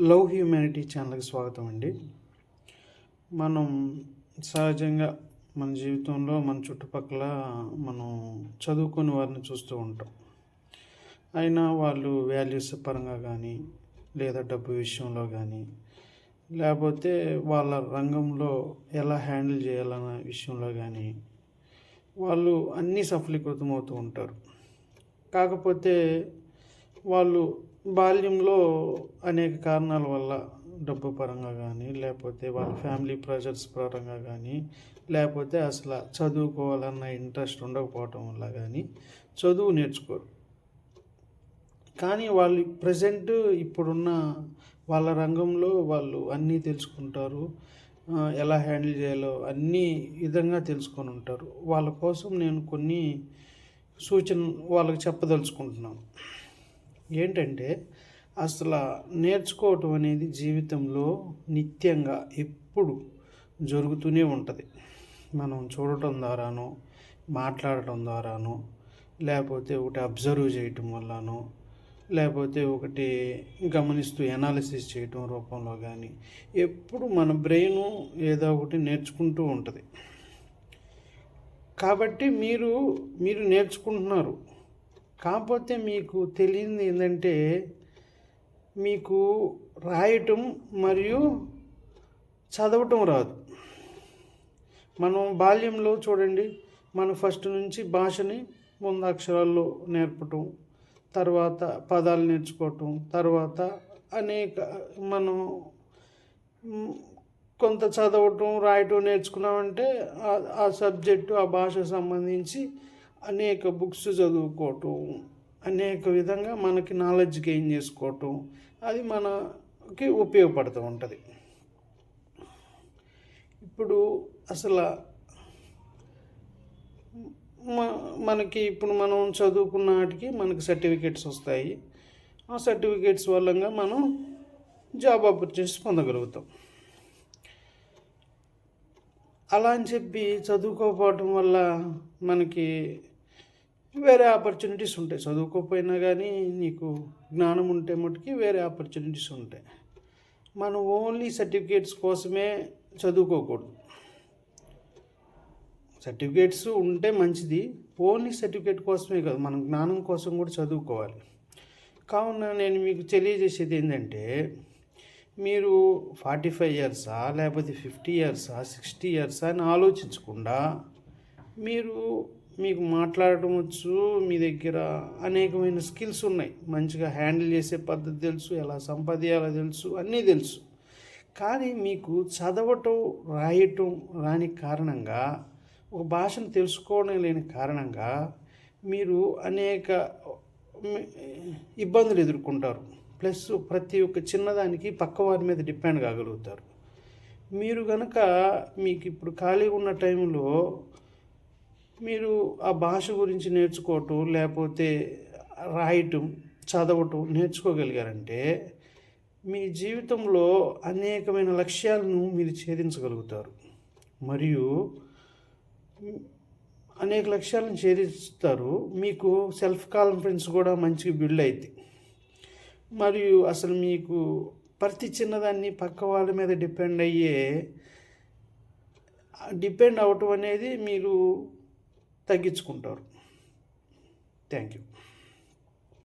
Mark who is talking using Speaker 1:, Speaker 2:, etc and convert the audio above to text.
Speaker 1: Love humanity ఛానల్కి స్వాగతం అండి. మనం సహజంగా మన జీవితంలో మన చుట్టుపక్కల మనం చదువుకుని వారిని చూస్తూ ఉంటాం. అయినా వాళ్ళు వాల్యూస్ పరంగా కానీ లేదా డబ్బు విషయంలో కానీ లేకపోతే వాళ్ళ రంగంలో ఎలా హ్యాండిల్ చేయాలన్న విషయంలో కానీ వాళ్ళు అన్నీ సఫలీకృతం అవుతూ ఉంటారు. కాకపోతే వాళ్ళు బాల్యంలో అనేక కారణాల వల్ల డబ్బు పరంగా కానీ లేకపోతే వాళ్ళ ఫ్యామిలీ ప్రెషర్స్ పరంగా కానీ లేకపోతే అసలు చదువుకోవాలన్న ఇంట్రెస్ట్ ఉండకపోవటం వల్ల కానీ చదువు నేర్చుకోరు. కానీ వాళ్ళు ప్రజెంట్ ఇప్పుడున్న వాళ్ళ రంగంలో వాళ్ళు అన్నీ తెలుసుకుంటారు ఎలా హ్యాండిల్ చేయాలో అన్నీ విధంగా తెలుసుకొని ఉంటారు. వాళ్ళ కోసం నేను కొన్ని సూచన వాళ్ళకి చెప్పదలుచుకుంటున్నాను. ఏంటంటే అసలు నేర్చుకోవటం అనేది జీవితంలో నిత్యంగా ఎప్పుడు జరుగుతూనే ఉంటుంది. మనం చూడటం ద్వారానో మాట్లాడటం ద్వారానో లేకపోతే ఒకటి అబ్జర్వ్ చేయటం వల్లనో లేకపోతే ఒకటి గమనిస్తూ ఎనాలిసిస్ చేయటం రూపంలో కానీ ఎప్పుడు మన బ్రెయిన్ ఏదో ఒకటి నేర్చుకుంటూ ఉంటుంది. కాబట్టి మీరు మీరు నేర్చుకుంటున్నారు. కాకపోతే మీకు తెలియంది ఏంటంటే మీకు రాయటం మరియు చదవటం రాదు. మనం బాల్యంలో చూడండి మనం ఫస్ట్ నుంచి భాషని ముందు అక్షరాల్లో నేర్పటం తర్వాత పదాలు నేర్చుకోవటం తర్వాత అనేక మనం కొంత చదవటం రాయటం నేర్చుకున్నామంటే ఆ- ఆ సబ్జెక్టు ఆ భాషకు సంబంధించి అనేక బుక్స్ చదువుకోవటం అనేక విధంగా మనకి నాలెడ్జ్ గెయిన్ చేసుకోవటం అది మనకి ఉపయోగపడుతూ ఉంటుంది. ఇప్పుడు అసలు మ- మనకి ఇప్పుడు మనం చదువుకున్న వాటికి మనకి సర్టిఫికేట్స్ వస్తాయి. ఆ సర్టిఫికేట్స్ వల్లంగా మనం జాబ్ ఆపర్చునిటీస్ పొందగలుగుతాం. అలా అని చెప్పి చదువుకోకపోవటం వల్ల మనకి వేరే ఆపర్చునిటీస్ ఉంటాయి. చదువుకోకపోయినా కానీ నీకు జ్ఞానం ఉంటే మటుకి వేరే ఆపర్చునిటీస్ ఉంటాయి. మనం ఓన్లీ సర్టిఫికేట్స్ కోసమే చదువుకోకూడదు. సర్టిఫికేట్స్ ఉంటే మంచిది. ఓన్లీ సర్టిఫికేట్ కోసమే కాదు మనం జ్ఞానం కోసం కూడా చదువుకోవాలి. కావున నేను మీకు తెలియజేసేది ఏంటంటే మీరు ఫార్టీ ఫైవ్ ఇయర్సా లేకపోతే ఫిఫ్టీ ఇయర్సా సిక్స్టీ ఇయర్సా అని ఆలోచించకుండా మీరు మీకు మాట్లాడటం వచ్చు మీ దగ్గర అనేకమైన స్కిల్స్ ఉన్నాయి. మంచిగా హ్యాండిల్ చేసే పద్ధతి తెలుసు ఎలా సంపాదించాలో తెలుసు అన్నీ తెలుసు. కానీ మీకు చదవటం రాయటం రాని కారణంగా ఒక భాషను తెలుసుకోవడం లేని కారణంగా మీరు అనేక ఇబ్బందులు ఎదుర్కొంటారు. ప్లస్ ప్రతి ఒక్క చిన్నదానికి పక్క వారి మీద డిపెండ్ కాగలుగుతారు. మీరు కనుక మీకు ఇప్పుడు ఖాళీగా ఉన్న టైంలో మీరు ఆ భాష గురించి నేర్చుకోవటం లేకపోతే రాయటం చదవటం నేర్చుకోగలిగారంటే మీ జీవితంలో అనేకమైన లక్ష్యాలను మీరు ఛేదించగలుగుతారు. మరియు అనేక లక్ష్యాలను ఛేదిస్తారు. మీకు సెల్ఫ్ కాన్ఫిడెన్స్ కూడా మంచిగా బిల్డ్ అవుతుంది మరియు అసలు మీకు ప్రతి చిన్నదాన్ని పక్క వాళ్ళ మీద డిపెండ్ అయ్యే డిపెండ్ అవ్వటం అనేది మీరు తగ్గించుకుంటారు. Thank you.